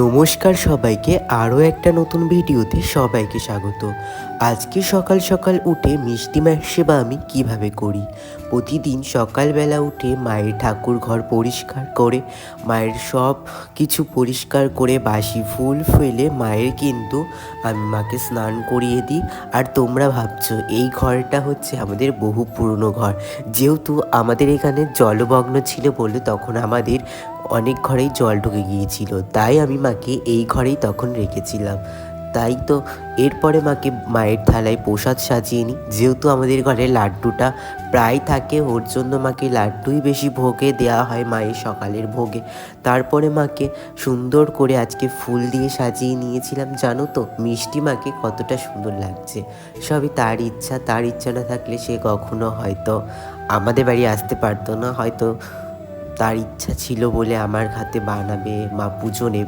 নমস্কার সবাইকে, আরও একটা নতুন ভিডিওতে সবাইকে স্বাগত। আজকে সকাল সকাল উঠে মিষ্টি মায়ের সেবা আমি কীভাবে করি? প্রতিদিন সকালবেলা উঠে মায়ের ঠাকুর ঘর পরিষ্কার করে, মায়ের সব কিছু পরিষ্কার করে বাসি ফুল ফেলে মায়ের কিন্তু আমি মাকে স্নান করিয়ে দিই। আর তোমরা ভাবছ, এই ঘরটা হচ্ছে আমাদের বহু পুরনো ঘর। যেহেতু আমাদের এখানে জলমগ্ন ছিল বলে তখন আমাদের অনেক ঘরেই জল ঢুকে গিয়েছিল। তাই আমি মাকে এই ঘরেই তখন রেখেছিলাম। তাই তো এরপরে মাকে মায়ের থালায় প্রসাদ সাজিয়ে নিই। যেহেতু আমাদের ঘরে লাড্ডুটা প্রায় থাকে, ওর জন্য মাকে লাড্ডুই বেশি ভোগে দেওয়া হয় মায়ের সকালের ভোগে। তারপরে মাকে সুন্দর করে আজকে ফুল দিয়ে সাজিয়ে নিয়েছিলাম। জানো তো, মিষ্টি মাকে কতটা সুন্দর লাগছে। সবই তার ইচ্ছা তার ইচ্ছা না থাকলে সে কখনো হয়তো আমাদের বাড়ি আসতে পারতো না। হয়তো তার ইচ্ছা ছিল বলে আমার হাতে বানাবে মা পুজো নেবে।